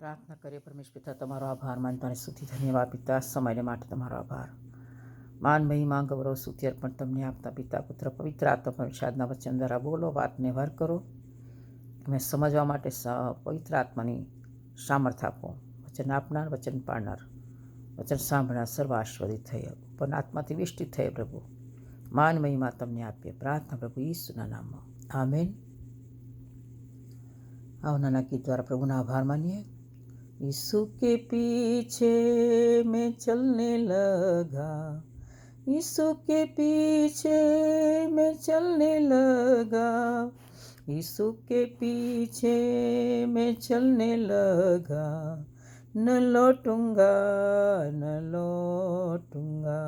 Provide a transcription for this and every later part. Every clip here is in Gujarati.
પ્રાર્થના કરીએ પરમેશ પિતા, તમારો આભાર માનતાને સુધી ધન્યવાદ પિતા, સમયને માટે તમારો આભાર. માન મહિમા ગૌરવ સ્તુતિ અર્પણ તમને આપતા પિતા, પુત્ર, પવિત્ર આત્મા વિષાદના વચન દ્વારા બોલો, વાતને વાર કરો. અમે સમજવા માટે પવિત્ર આત્માની સામર્થ આપો. વચન આપનાર, વચન પાડનાર, વચન સાંભળનાર સર્વ આશ્વદિત થઈ પણ આત્માથી વિષ્ટિત થઈ પ્રભુ. માન મહિમા તમને આપીએ. પ્રાર્થના પ્રભુ ઈસુના નામમાં. આમેન. આવનાના ગીત દ્વારા પ્રભુના આભાર માનીએ. यीशु के पीछे मैं चलने लगा। यीशु के पीछे मैं चलने लगा। यीशु के पीछे मैं चलने लगा। न लौटूँगा न लौटूँगा।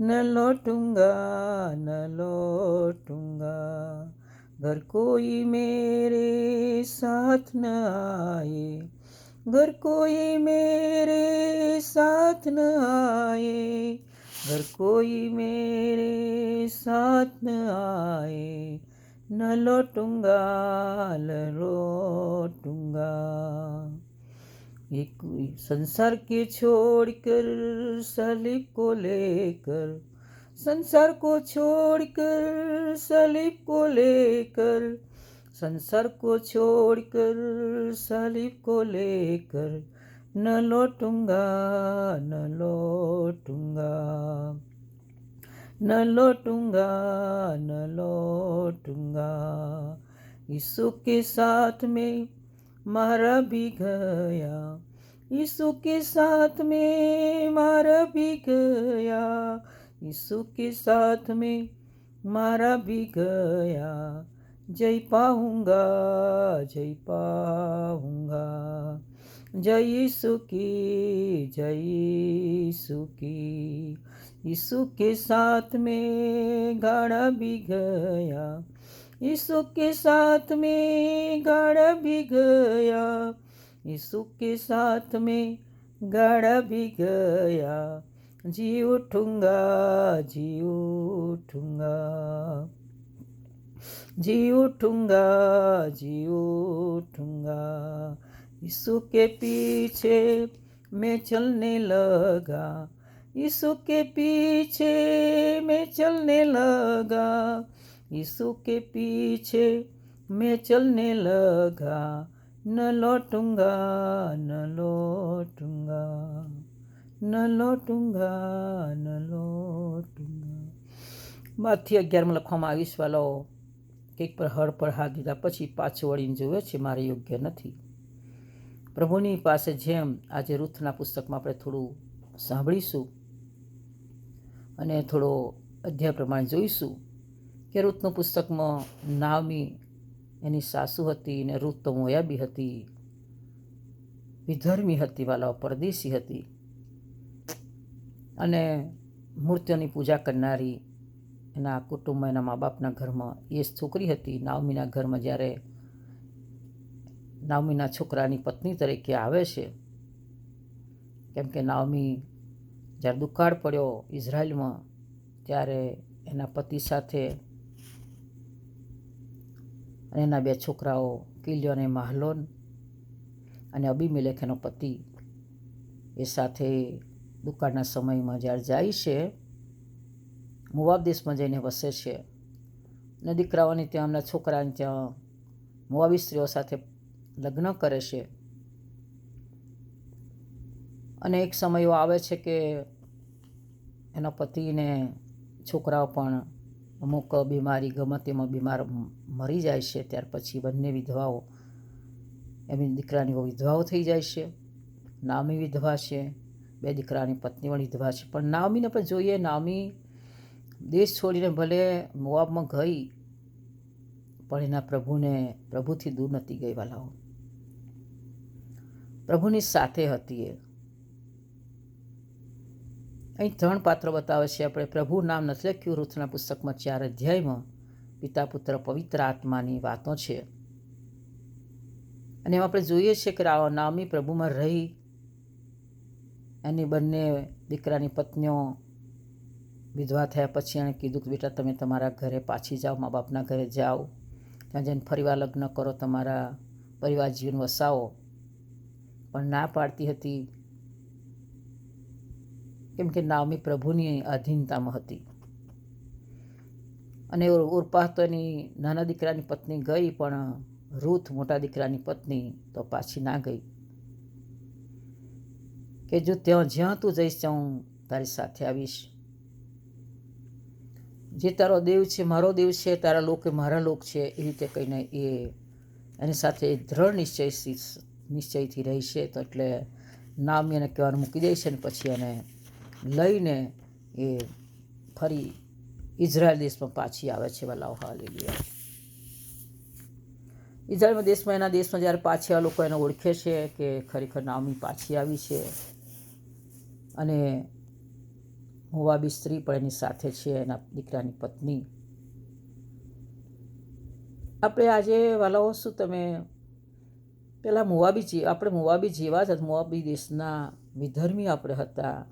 न लौटूँगा न लौटूँगा। घर कोई मेरे साथ न आए। घर कोई मेरे साथ न आए घर कोई मेरे साथ न आए, न लौटूँगा न लौटूँगा। एक संसार के छोड़कर सलीब को लेकर, संसार को छोड़कर सलीब को लेकर संसार को छोड़कर, सलीब को लेकर, न लौटूँगा न लौटूँगा। न लौटूँगा न लौटूँगा। यीशु के साथ में मारा भी गया। यीशु के साथ में मारा भी गया। यीशु के साथ में मारा भी गया। जय पाऊंगा जय पाऊंगा जय यीशु की जय यीशु की यीशु के साथ में गाड़ा भी गया यीशु के साथ में गाड़ा भी गया यीशु के साथ में गाड़ा भी गया जी उठूंगा जी उठूंगा जी उठूंगा जी उठूंगा यीशु के पीछे मैं चलने लगा यीशु के पीछे मैं चलने लगा यीशु के पीछे मैं चलने लगा न लौटूंगा न लौटूंगा ન લોટુંગા ન લોટુંગા બારથી અગિયારમાં લખવામાં આવ્યું છે વાલો કંઈક પર હળ પર હાથ દીધા પછી પાછું વળીને જોયો છે, મારે યોગ્ય નથી. પ્રભુની પાસે જેમ આજે રૂથના પુસ્તકમાં આપણે થોડું સાંભળીશું અને થોડો અધ્યાય પ્રમાણે જોઈશું કે રૂથનું પુસ્તકમાં નાવમી એની સાસુ હતી ને રૂથ તો મોયાબી હતી, વિધર્મી હતી વાલાઓ પરદેશી હતી અને મૂર્તિઓની પૂજા કરનારી એના કુટુંબમાં, એના મા બાપના ઘરમાં. એ છોકરી હતી, નાવમીના ઘરમાં જ્યારે નાવમીના છોકરાની પત્ની તરીકે આવે છે, કેમ કે નાવમી જ્યારે દુકાળ પડ્યો ઇઝરાયલમાં ત્યારે એના પતિ સાથે અને એના બે છોકરાઓ કિલ્યો અને માહલોન અને અબીમેલેખ એનો પતિ એ સાથે દુકાળના સમયમાં જ્યારે જાય છે મુવાબ દેશમાં જઈને વસે છે. અને દીકરાઓની ત્યાં એમના છોકરાને ત્યાં મુવાબી સ્ત્રીઓ સાથે લગ્ન કરે છે. અને એક સમય એવો આવે છે કે એના પતિને છોકરાઓ પણ અમુક બીમારી ગમે તેમાં બીમાર મરી જાય છે. ત્યાર પછી બંને વિધવાઓ, એમની દીકરાની વિધવાઓ થઈ જાય છે. નામી વિધવા છે. બે દીકરાની પત્ની પણ વિધવા છે. પણ નામીને પણ જોઈએ, નામી દેશ છોડીને ભલે મોઆબમાં ગઈ, પણ એના પ્રભુને, પ્રભુથી દૂર નથી ગઈ વાલાઓ. પ્રભુની સાથે હતી એ. અહીં ત્રણ પાત્રો બતાવે છે આપણે. પ્રભુ નામ નથી લખ્યું રૂથના પુસ્તકમાં ચાર અધ્યાયમાં પિતા પુત્ર પવિત્ર આત્માની વાતો છે. અને એમાં આપણે જોઈએ છીએ કે નામી પ્રભુમાં રહી. એની બંને દીકરાની પત્નીઓ વિધવા થયા પછી એણે કીધું કે બેટા તમે તમારા ઘરે પાછી જાઓ, મા બાપના ઘરે જાઓ. ત્યાં જઈને ફરીવાર લગ્ન કરો, તમારા પરિવાર જીવન વસાવો. પણ ના પાડતી હતી. કેમ કે નામી પ્રભુની અધીનતામાં હતી. અને ઉર્પા તો એની નાના દીકરાની પત્ની ગઈ, પણ રૂથ મોટા દીકરાની પત્ની તો પાછી ના ગઈ. કે જો ત્યાં જ્યાં તું જઈશ ત્યાં હું તારી સાથે આવીશ. જે તારો દેવ છે, મારો દેવ છે, તારા લોક એ મારા લોક છે એ રીતે કહીને એ એની સાથે દ્રઢ નિશ્ચય નિશ્ચયથી રહી છે. તો એટલે નામ એને કહેવાનું મૂકી દે છે ને પછી એને લઈને એ ફરી ઇઝરાયલ દેશમાં પાછી આવે છે. વલાવ હાલેલુયા. ઇઝરાયલમાં દેશમાં, એના દેશમાં જ્યારે પાછી આ લોકો એને ઓળખે છે કે ખરેખર નામી પાછી આવી છે. અને મોવાબી સ્ત્રી પણ એની સાથે છે એના દીકરાની પત્ની. આપણે આજે વાલાઓ શું તમે. પહેલાં મોવાબી જીવ આપણે મોવાબી જેવા જ મોવાબી દેશના વિધર્મી આપણે હતા.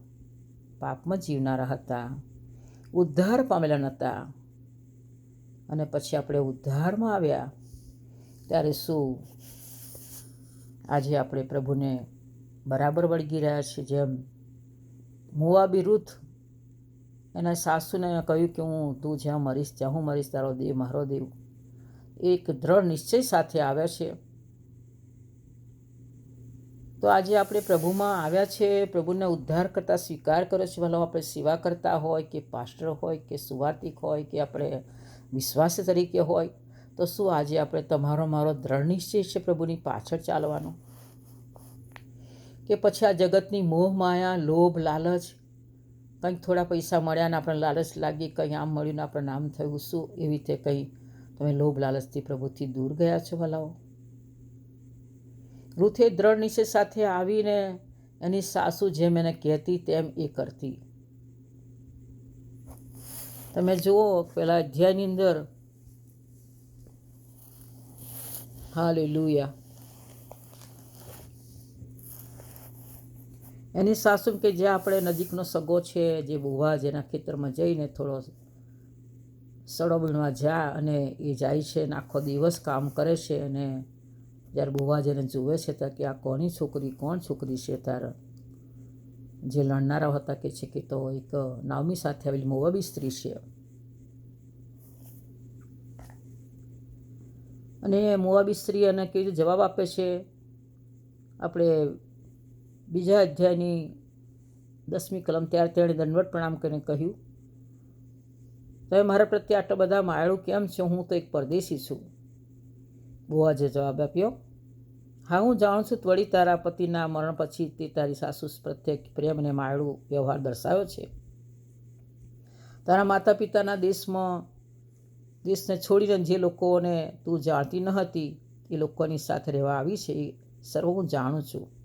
પાપમાં જીવનારા હતા. ઉદ્ધાર પામેલા નહોતા અને પછી આપણે ઉદ્ધારમાં આવ્યા. ત્યારે શું? આજે આપણે પ્રભુને બરાબર વળગી રહ્યા છીએ. જેમ મુવાબી રૂથ એના સાસુને કહ્યું કે હું, તું જ્યાં મરીશ, ત્યાં હું મરીશ, તારો દેવ, મારો દેવ. એક દ્રઢ નિશ્ચય સાથે આવ્યા છે. તો આજે આપણે પ્રભુમાં આવ્યા છે, પ્રભુને ઉદ્ધાર કરતાં, સ્વીકાર કર્યો છે. ભલે આપણે સેવા કરતા હોય કે પાસ્ટર હોય કે સુવાર્તિક હોય કે આપણે વિશ્વાસ તરીકે હોય, તો શું આજે આપણે તમારો મારો દ્રઢ નિશ્ચય છે પ્રભુની પાછળ ચાલવાનો? કે પછી આ જગતની મોહ માયા, લોભ, લાલચ કંઈક થોડા પૈસા મળ્યા ને આપણે લાલચ લાગી કંઈ આમ મળ્યું ને આપણે નામ થયું, શું એવી રીતે કંઈ તમે લોભ લાલચથી પ્રભુથી દૂર ગયા છો ભલાઓ? રૂથે દ્રઢ નિશ્ચય સાથે આવીને એની સાસુ જેમ એને કહેતી તેમ એ કરતી. તમે જુઓ પેલા અધ્યાયની અંદર હાલે લુયા એની સાસુ કે જે આપણે નજીકનો સગો છે, જે બુવા જેના ખેતરમાં જઈને થોડો સડો બીણવા જા અને એ જાય છે અને આખો દિવસ કામ કરે છે અને જ્યારે બુવા જેને જુએ છે ત્યાં કે આ કોની છોકરી, કોણ છોકરી છે ત્યારે જે લણનારા હતા કે છે કે તો એક નાવમી સાથે આવેલી મોવાબી સ્ત્રી છે. અને મોવાબી સ્ત્રી એને કેવી જવાબ આપે છે? આપણે બીજા અધ્યાયની દસમી કલમ ત્યારે તેણે દંડવટ પ્રણામ કરીને કહ્યું, તમે મારા પ્રત્યે આટલા બધા માયળું કેમ છે? હું તો એક પરદેશી છું. બુવાજે જવાબ આપ્યો, હા, હું જાણું છું વળી તારા પતિના મરણ પછી તે તારી સાસુ પ્રત્યે પ્રેમ અને માયળું વ્યવહાર દર્શાવ્યો છે. તારા માતા પિતાના દેશમાં, દેશને છોડીને જે લોકોને તું જાણતી ન હતી, એ લોકોની સાથે રહેવા આવી છે. એ સર્વ હું જાણું છું.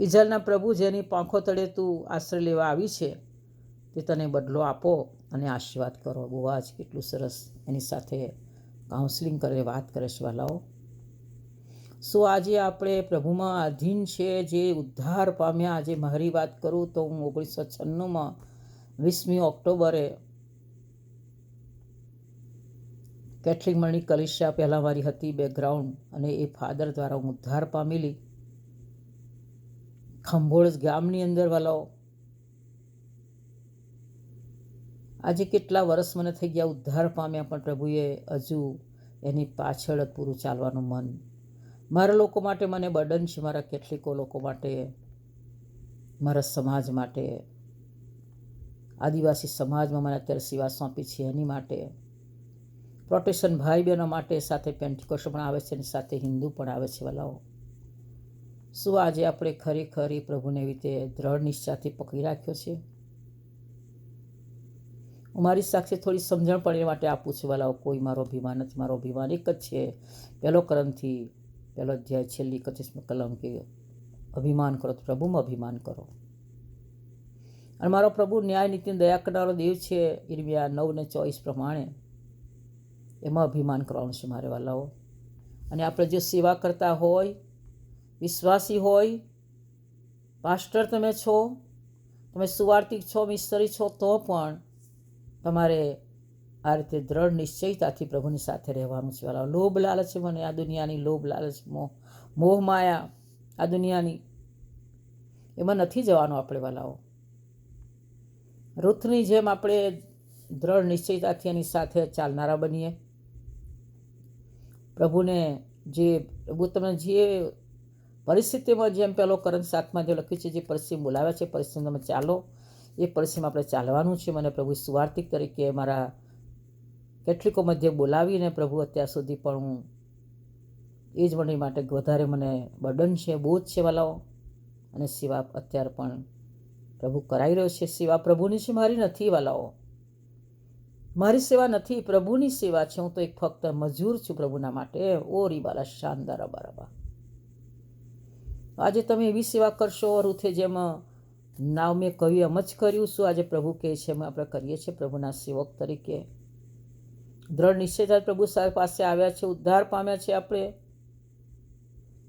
ઇઝરાયલના પ્રભુ જેની પાંખો તળે તું આશ્રય લેવા આવી છે, તે તને બદલો આપો અને આશીર્વાદ કરો. બહુ જ કેટલું સરસ એની સાથે કાઉન્સલિંગ કરે, વાત કરે છે વાલાઓ. સો આજે આપણે પ્રભુમાં આધીન છે, જે ઉદ્ધાર પામ્યા, આજે મારી વાત કરું તો હું ઓગણીસો છન્નુંમાં વીસમી ઓક્ટોબરે કેટલીક મણી કલિશા પહેલાં મારી હતી બેકગ્રાઉન્ડ અને એ ફાધર દ્વારા હું ઉદ્ધાર પામેલી. ખંભોળ ગામની અંદર વાલાઓ. આજે કેટલા વર્ષ મને થઈ ગયા ઉદ્ધાર પામ્યા પણ પ્રભુએ હજુ એની પાછળ પૂરું ચાલવાનું મન. મારા લોકો માટે મને બર્ડન છે, મારા કેટલીકો લોકો માટે, મારા સમાજ માટે. આદિવાસી સમાજમાં મને અત્યારે સેવા સોંપી છે એની માટે. પ્રોટેશન ભાઈ બહેનો માટે સાથે પેન્ટિકોસ પણ આવે છે અને સાથે હિન્દુ પણ આવે છે વલાઓ. શું આજે આપણે ખરેખર એ પ્રભુને રીતે દ્રઢ નિશ્ચાથી પકડી રાખ્યો છે? હું મારી સાક્ષી થોડી સમજણ પડે માટે આપું છું, વાલાઓ, કોઈ મારો અભિમાન નથી, મારો અભિમાન એક જ છે. પહેલો કરમથી પહેલો અધ્યાય, છેલ્લી એકત્રીસમી કલમ કે અભિમાન કરો તો પ્રભુમાં અભિમાન કરો. અને મારો પ્રભુ ન્યાય, નીતિ દયા કરનારો દેવ છે ઇરમિયા નવ ને ચોવીસ પ્રમાણે. એમાં અભિમાન કરવાનું છે મારે, વાલાઓ. અને આપણે જો સેવા કરતા હોય વિશ્વાસી હોય પાસ્ટર તમે છો, તમે સુવાર્તિક છો, મિસ્તરી છો, તો પણ તમારે આ રીતે દ્રઢ નિશ્ચયતાથી પ્રભુની સાથે રહેવાનું છે. વાલા, લોભ લાલચ મને આ દુનિયાની લોભ લાલચ મોહ મોહ માયા આ દુનિયાની, એમાં નથી જવાનું આપણે વાલાઓ. રૂથની જેમ આપણે દ્રઢ નિશ્ચયતાથી એની સાથે ચાલનારા બનીએ. પ્રભુને જે, પ્રભુ તમને જે પરિસ્થિતિમાં જેમ પેલો કરંટ સાતમાં જે લખ્યું છે, જે પરિસ્થિતિ બોલાવે છે પરિસ્થિતિ તમે ચાલો. એ પરિસ્થિતિમાં આપણે ચાલવાનું છે મને પ્રભુ સુવાર્થિક તરીકે મારા કેટલીકો મધ્ય બોલાવીને પ્રભુ અત્યાર સુધી પણ હું એ જ વણી માટે વધારે મને બર્ડન છે, બોજ છે વાલાઓ. અને સેવા અત્યારે પણ પ્રભુ કરાઈ રહ્યો છે. સેવા પ્રભુની છે, મારી નથી વાલાઓ. મારી સેવા નથી, પ્રભુની સેવા છે. હું તો એક ફક્ત મજૂર છું પ્રભુના માટે. ઓ રીબાલા શાનદાર બરાબર આજે તમે એવી સેવા કરશો, અરુથે જેમ, નાવ મેં કહ્યું એમ જ કર્યું શું આજે પ્રભુ કહે છે એમ આપણે કરીએ છીએ પ્રભુના સેવક તરીકે. દ્રઢ નિશ્ચયતા પ્રભુ સાહેબ પાસે આવ્યા છે, ઉદ્ધાર પામ્યા છે આપણે.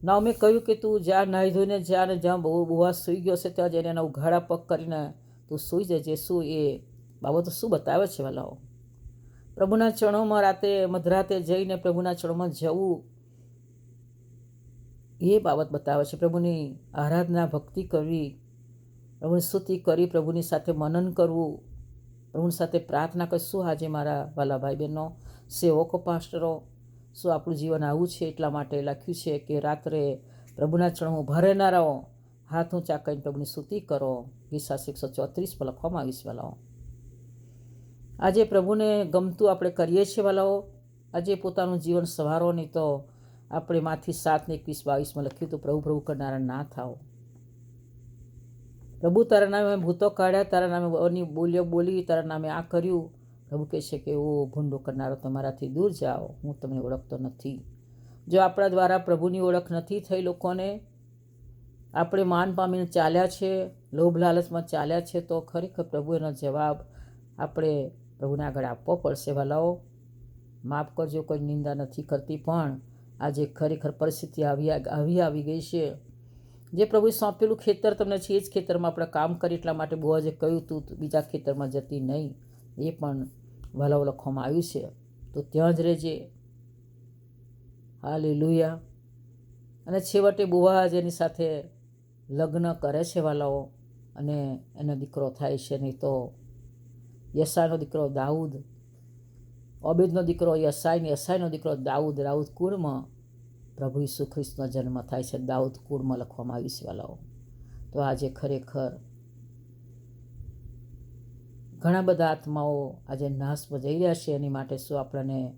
નાવ મેં કહ્યું કે તું જ્યાં નાહી ધોઈને જ્યાં ને જ્યાં બહુ બુવા સૂઈ ગયો છે, ત્યાં જઈને એના ઉઘાડા પગ કરીને તું સૂઈ જજે શું એ બાબતો શું બતાવે છે, વાલાઓ? પ્રભુના ચરણોમાં રાતે મધરાતે જઈને પ્રભુના ચરણોમાં જવું એ બાબત બતાવે છે. પ્રભુની આરાધના, ભક્તિ કરવી, પ્રભુની સ્તુતિ કરી પ્રભુની સાથે મનન કરવું, પ્રભુની સાથે પ્રાર્થના કરી શું આજે મારા વાલા ભાઈ બહેનો સેવકો, પાસ્ટરો, શું આપણું જીવન આવું છે એટલા માટે લખ્યું છે કે રાત્રે પ્રભુના ચરણ ઊભા રહેનારાઓ, હાથ ઊંચા કરીને પ્રભુની સ્તુતિ કરો. ગીસા એકસો ચોત્રીસ પર લખવામાં આવીશ વાલાઓ. આજે પ્રભુને ગમતું આપણે કરીએ છીએ વાલાઓ. આજે પોતાનું જીવન સવારો નહીં તો આપણે માથી સાતને એકવીસ બાવીસમાં લખ્યું હતું પ્રભુ પ્રભુ કરનારા ના થાઓ. પ્રભુ, તારા નામે ભૂતો કાઢ્યા, તારા નામે અની બોલ્યો બોલી, તારા નામે આ કર્યું. પ્રભુ કહે છે કે, ઓ ભૂંડો કરનારો, તમારાથી દૂર જાઓ. હું તમને ઓળખતો નથી. જો આપણા દ્વારા પ્રભુની ઓળખ નથી થઈ લોકોને, આપણે માન પામીને ચાલ્યા છે, લોભ લાલચમાં ચાલ્યા છે, તો ખરેખર પ્રભુ એનો જવાબ આપણે પ્રભુને આગળ આપવો પડશે. ભલાઓ માફ કરજો, કોઈ નિંદા નથી કરતી, પણ આજે ખરેખર પરિસ્થિતિ આવી આવી આવી ગઈ છે. જે પ્રભુએ સોંપેલું ખેતર, તમને છે એ જ ખેતરમાં આપણે કામ કરી એટલા માટે બહુ જે કહ્યું તું બીજા ખેતરમાં જતી નહીં. એ પણ વલાવ લખવામાં આવ્યું છે. તો ત્યાં જ રહેજે. હાલે લુયા અને છેવટે બુવા જેની સાથે લગ્ન કરે છે વાલાઓ. અને એનો દીકરો થાય છે નહીં તો યસાનો દીકરો દાઉદ ઓબેદનો દીકરો યસાઈ ને યસાઈનો દીકરો દાઉદ દાઉદ કુળમાં પ્રભુ ઈસુ ખ્રિસ્તનો જન્મ થાય છે. દાઉદ કુળમાં લખવામાં આવી છે વાલાઓ. તો આજે ખરેખર ઘણા બધા આત્માઓ આજે નાશમાં જઈ રહ્યા છે. એની માટે શું આપણને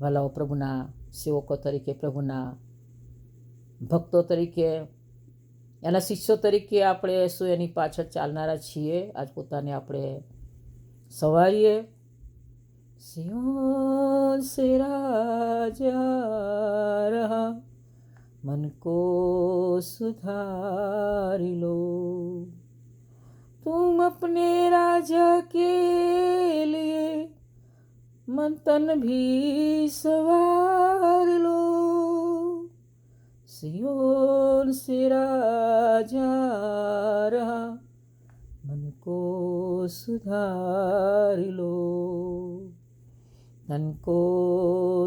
વાલાઓ પ્રભુના સેવકો તરીકે, પ્રભુના ભક્તો તરીકે, એના શિષ્યો તરીકે આપણે શું એની પાછળ ચાલનારા છીએ? આજ પોતાને આપણે સવારીએ सियों से राजा रहा, मन को सुधार लो। तुम अपने राजा के लिए मन तन भी सवार लो। सियोन से राजा रहा, मन को सुधार लो। તન કો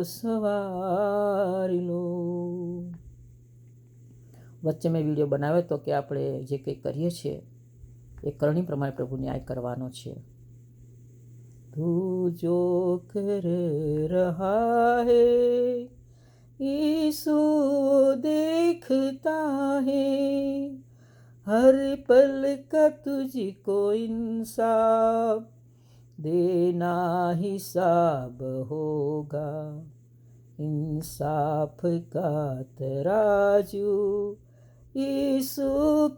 સવારી લો વચ્ચે મેં વિડીયો બનાવ્યો હતો કે આપણે જે કંઈ કરીએ છીએ એ કરણી પ્રમાણે પ્રભુ ન્યાય કરવાનો છે તું જો કર રહા હે ईसु देखता है हर पल का तुझको इंसाफ देना हिसाब होगा इंसाफ का तराजू यीशु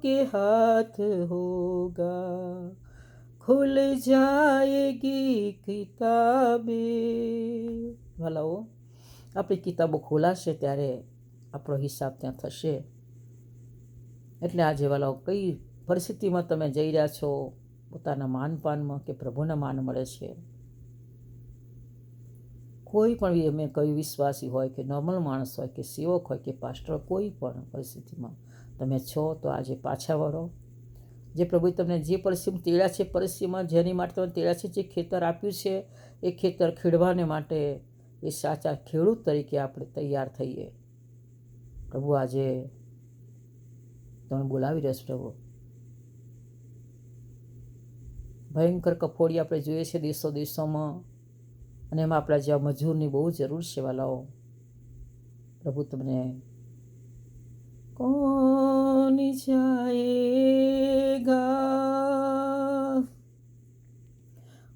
के हाथ होगा खुल जाएगी किताबें ભલાઓ આપણી કિતાબો ખોલાશે ત્યારે આપણો હિસાબ ત્યાં થશે એટલે આજે વાલાઓ કઈ પરિસ્થિતિમાં તમે જઈ રહ્યા છો પોતાના માનપાનમાં કે પ્રભુના માન મળે છે. કોઈ પણ અમે કયું વિશ્વાસી હોય કે નોર્મલ માણસ હોય કે સેવક હોય કે પાસ્ટર કોઈ પણ પરિસ્થિતિમાં તમે છો તો આજે પાછા વળો. જે પ્રભુ તમને જે પરિસ્થિતિમાં તેડા છે પરિસ્થિતિમાં જેની માટે તમે તેડા છે, જે ખેતર આપ્યું છે, એ ખેતર ખેડવાને માટે એ સાચા ખેડૂત તરીકે આપણે તૈયાર થઈએ. પ્રભુ આજે તમે બોલાવી રહ્યા પ્રભુ. ભયંકર કફોડી આપણે જોઈએ છીએ દિવસો દિવસોમાં અને એમાં આપણા જેવા મજૂરની બહુ જરૂર છે વાલાઓ પ્રભુ તમને કોણ જાયેગા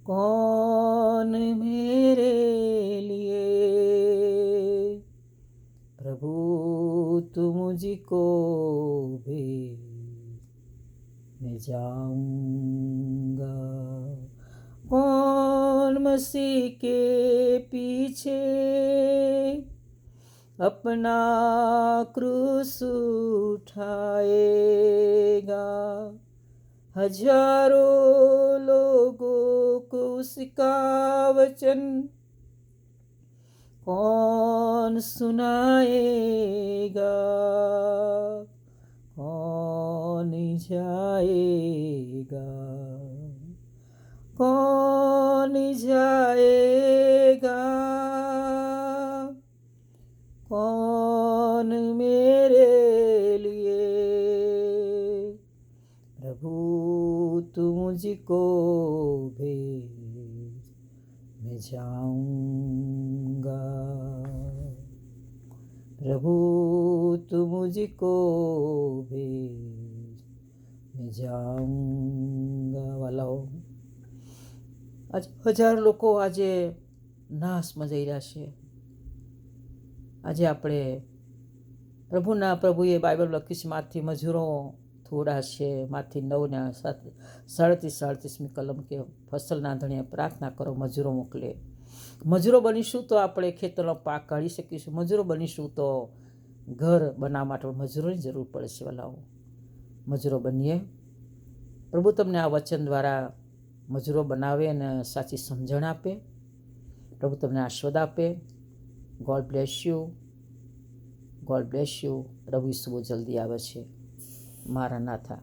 કોણ મેરે લીએ? પ્રભુ તું મુજકો ભી मैं जाऊंगा कौन मसीह के पीछे अपना क्रूस उठाएगा हजारों लोगों को उसका वचन कौन सुनाएगा कौन जाएगा कौन जाएगा कौन मेरे लिए प्रभु तू मुझको भेज मैं जाऊंगा प्रभु तू मुझको भेज मैं જાઉંગા વાલાઓ આજ હજાર લોકો આજે નાશમાં જઈ રહ્યા છે આજે આપણે પ્રભુના પ્રભુએ બાઇબલ લખ્યું છે માથી મજૂરો થોડા છે માથી નવના સાત સાડત્રીસ સાડત્રીસમી કલમ કે ફસલના ધણીએ પ્રાર્થના કરો મજૂરો મોકલે મજૂરો બનીશું તો આપણે ખેતરનો પાક કાઢી શકીશું મજૂરો બનીશું તો ઘર બનાવવા માટે મજૂરોની જરૂર પડે છે વાલાઓ મજૂરો બનીએ. પ્રભુ તમને આ વચન દ્વારા મજૂરો બનાવે અને સાચી સમજણ આપે. પ્રભુ તમને આશ્વાદ આપે. God bless you God bless you Ravi સુબો જલ્દી આવે છે. મારા નાથા.